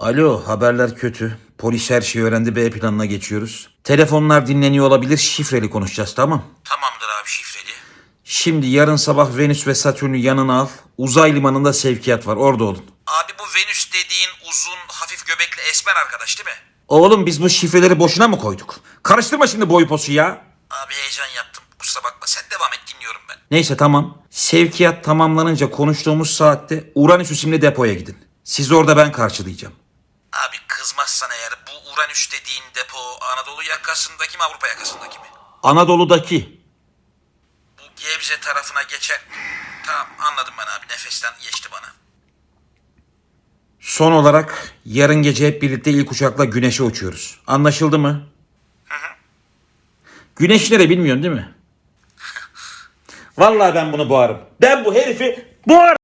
Alo haberler kötü. Polis her şeyi öğrendi B planına geçiyoruz. Telefonlar dinleniyor olabilir şifreli konuşacağız tamam. Tamamdır abi şifreli. Şimdi yarın sabah Venüs ve Satürn'ü yanına al. Uzay limanında sevkiyat var orada olun. Abi bu Venüs dediğin uzun hafif göbekli esmer arkadaş değil mi? Oğlum biz bu şifreleri boşuna mı koyduk? Karıştırma şimdi boy posu ya. Abi heyecan yaptım. Kusura bakma sen devam et dinliyorum ben. Neyse tamam. Sevkiyat tamamlanınca konuştuğumuz saatte Uranüs isimli depoya gidin. Sizi orada ben karşılayacağım. Abi kızmazsan eğer bu Uranüs dediğin depo Anadolu yakasındaki mi Avrupa yakasındaki mi? Anadolu'daki. Bu Gebze tarafına geçer. Tamam anladım ben abi nefesten geçti bana. Son olarak yarın gece hep birlikte ilk uçakla güneşe uçuyoruz. Anlaşıldı mı? Güneş nere bilmiyorsun değil mi? Vallahi ben bunu boğarım. Ben bu herifi boğarım.